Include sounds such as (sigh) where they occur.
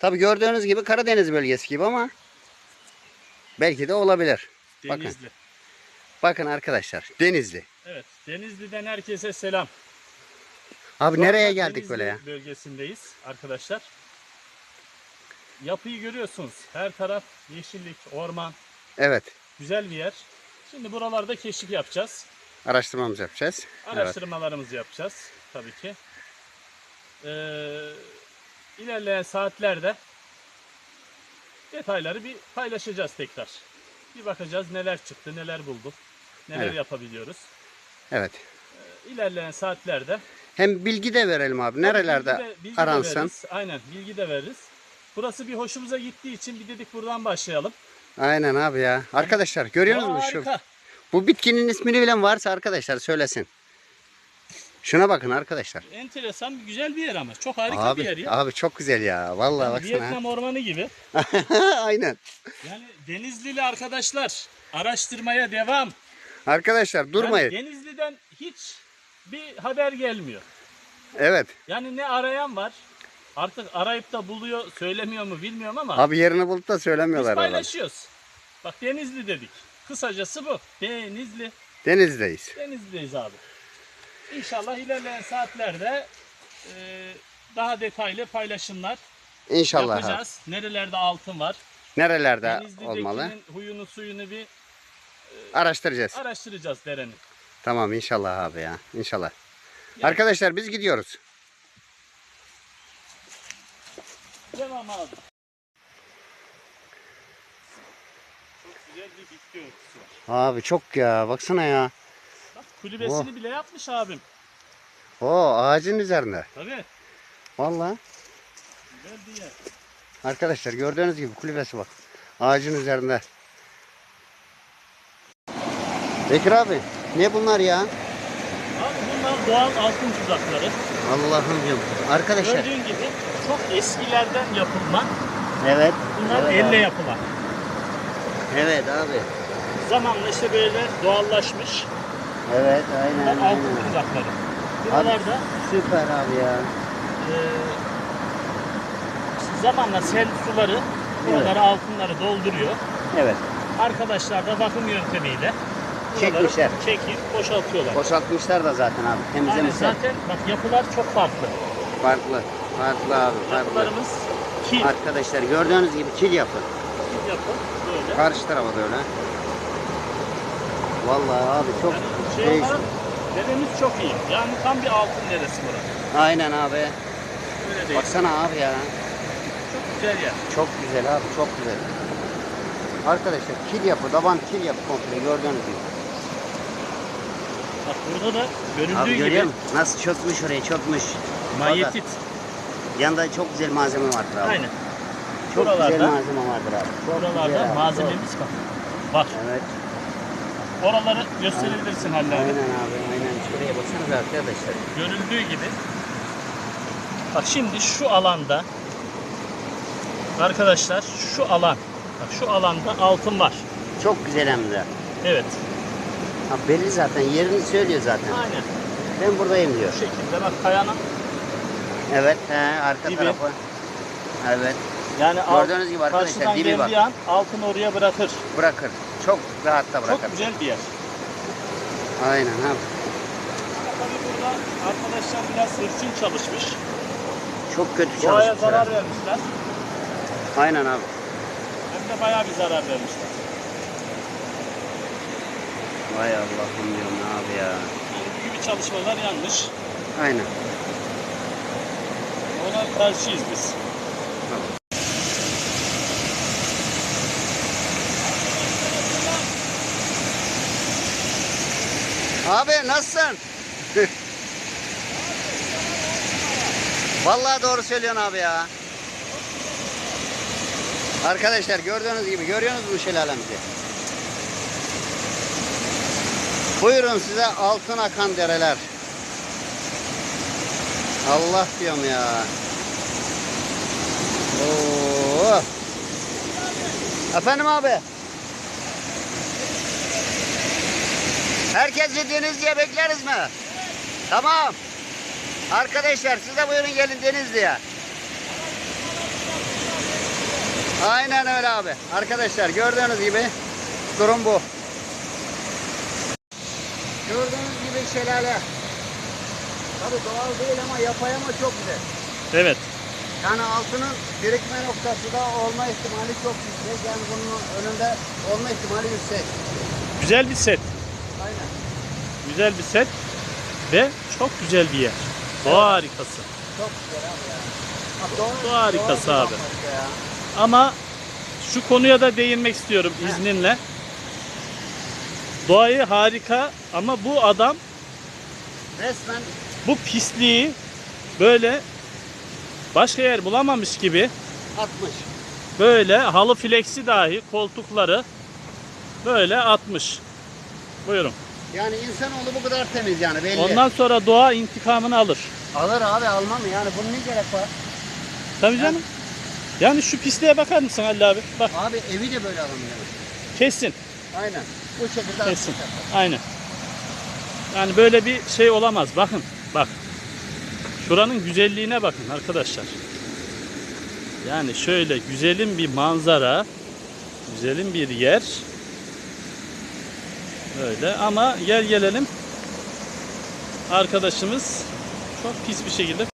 Tabi gördüğünüz gibi Karadeniz bölgesi gibi ama belki de olabilir. Bakın. Denizli. Bakın arkadaşlar Denizli. Evet. Denizli'den herkese selam. Abi Şu nereye geldik Denizli böyle ya? bölgesindeyiz arkadaşlar. Yapıyı görüyorsunuz. Her taraf yeşillik, orman. Evet. Güzel bir yer. Şimdi buralarda keşif yapacağız. Araştırmamızı yapacağız. Evet. Araştırmalarımızı yapacağız tabii ki. Ee, ilerleyen saatlerde detayları bir paylaşacağız tekrar. Bir bakacağız neler çıktı, neler bulduk, neler Evet. yapabiliyoruz. Evet. Ee, ilerleyen saatlerde Hem bilgi de verelim abi. Nerelerde bilgi de- bilgi de veririz. Aynen bilgi de veririz. Burası bir hoşumuza gittiği için bir dedik buradan başlayalım. Aynen abi ya. Arkadaşlar görüyorsunuz mu şu? Harika. Bu bitkinin ismini bilen varsa arkadaşlar söylesin. Şuna bakın arkadaşlar. Enteresan, güzel bir yer ama. Çok harika Abi, bir yer ya. abi çok güzel ya. Vallahi Yani baksana. Vietnam ormanı gibi. (laughs) Aynen. Yani Denizlili arkadaşlar araştırmaya devam. Arkadaşlar durmayın. Yani Denizli'den hiç bir haber gelmiyor. Evet. Yani ne arayan var. Artık arayıp da buluyor, söylemiyor mu bilmiyorum ama Abi yerini bulup da biz söylemiyorlar. herhalde. paylaşıyoruz. Bak Denizli dedik. Kısacası bu. Denizli. Deniz'deyiz. Denizli'deyiz abi. İnşallah ilerleyen saatlerde e, daha detaylı paylaşımlar İnşallah yapacağız. Nerelerde altın var. Nerelerde olmalı? huyunu suyunu bir Araştıracağız. araştıracağız derenin. Tamam inşallah abi ya. İnşallah. Yani- Arkadaşlar biz gidiyoruz. Devam abi. Çok güzel bir bitki örtüsü var. Abi çok ya. Baksana ya. Kulübesini bile yapmış abim. O ağacın üzerinde. Tabii. Vallahi. Güzel bir yer. Arkadaşlar gördüğünüz gibi kulübesi bak. Ağacın üzerinde. Bekir abi ne bunlar ya? Abi bunlar doğal altın tuzakları. Allah'ım diyorum. Arkadaşlar. Gördüğün gibi çok eskilerden yapılma. Evet. Bunlar evet elle abi. yapılan. Evet abi. Zamanla işte böyle doğallaşmış Evet aynen. altın aynen. tuzakları. Buralarda Süper abi ya. e, zamanla sel suları buraları altınları dolduruyor. Evet. Arkadaşlar da vakum yöntemiyle Çekmişler. çekip boşaltıyorlar. Boşaltmışlar da zaten abi. Aynen, Temizlemişler. zaten bak yapılar çok farklı. Farklı. Farklı abi. Farklı. Yapılarımız kil, Arkadaşlar gördüğünüz gibi kil yapı. kil yapı böyle. Karşı tarafa da öyle. Vallahi abi çok Yani şey değişik. olarak deremiz çok iyi. Yani tam bir altın deresi burası. Aynen abi. Öyle değil. Baksana abi ya. Çok güzel yer. Çok güzel abi. Çok güzel. Arkadaşlar kil yapı. Daban kil yapı komple gördüğünüz gibi. Bak burada da görüldüğü Abi gibi musun? Nasıl çökmüş oraya çökmüş. manyetit. Yanında çok güzel malzeme vardır abi. Aynen. Çok güzel Buralarda- malzeme vardır abi. Çok güzel Buralarda abi, malzememiz var. Bak. Evet. Oraları gösterebilirsin Aynen hallerini. abi. Aynen. Şuraya baksanıza arkadaşlar. Görüldüğü gibi. Bak şimdi şu alanda arkadaşlar şu alan bak şu alanda altın var. Çok güzel hem de. Evet. Ha, belli zaten. Yerini söylüyor zaten. Aynen. Ben buradayım diyor. Bu şekilde bak kayanın Evet. He, arka Dibi. tarafı. Evet. yani Gördüğünüz gibi arkadaşlar, dibi bak. an altın oraya bırakır. Bırakır. Çok rahat da bırakır. Çok güzel bir yer. Aynen abi. Tabii burada arkadaşlar biraz hırçın çalışmış. Çok kötü Doğaya çalışmışlar. zarar vermişler. Aynen abi. Hem de bayağı bir zarar vermişler. Vay Allah'ım diyorum abi ya. Yani bu gibi çalışmalar yanlış. Aynen. Ona karşıyız biz. Abi nasılsın? Vallahi doğru söylüyorsun abi ya. Arkadaşlar gördüğünüz gibi görüyorsunuz mu şelalemizi? Buyurun size altın akan dereler. Allah diyorum ya. Oo. Efendim abi. Herkesi Denizli'ye bekleriz mi? Tamam. Arkadaşlar siz de buyurun gelin Denizli'ye. Aynen öyle abi. Arkadaşlar gördüğünüz gibi durum bu. Gördüğünüz gibi şelale. Tabii doğal değil ama yapay ama çok güzel. Evet. Yani altının birikme noktası da olma ihtimali çok yüksek. Yani bunun önünde olma ihtimali yüksek. Güzel bir set. Aynen. Güzel bir set. Ve çok güzel bir yer. Doğa harikası. Çok güzel abi ya. Abi Doğa harikası doğal abi. ya. Ama şu konuya da değinmek istiyorum Heh. izninle. Doğayı harika ama bu adam Resmen bu pisliği böyle başka yer bulamamış gibi 60. böyle halı fleksi dahi koltukları böyle atmış. Buyurun. Yani insanoğlu bu kadar temiz yani belli. Ondan sonra doğa intikamını alır. Alır abi almam mı? Yani bunun ne gerek var? Tabii canım. Yani şu pisliğe bakar mısın Halil abi? Bak Abi evi de böyle alamıyor. kesin. Aynen. Bu şekilde Kesin. Aynen. Yani böyle bir şey olamaz. Bakın bak. Şuranın güzelliğine bakın arkadaşlar. Yani şöyle güzelim bir manzara. Güzelim bir yer. Böyle ama gel gelelim. Arkadaşımız çok pis bir şekilde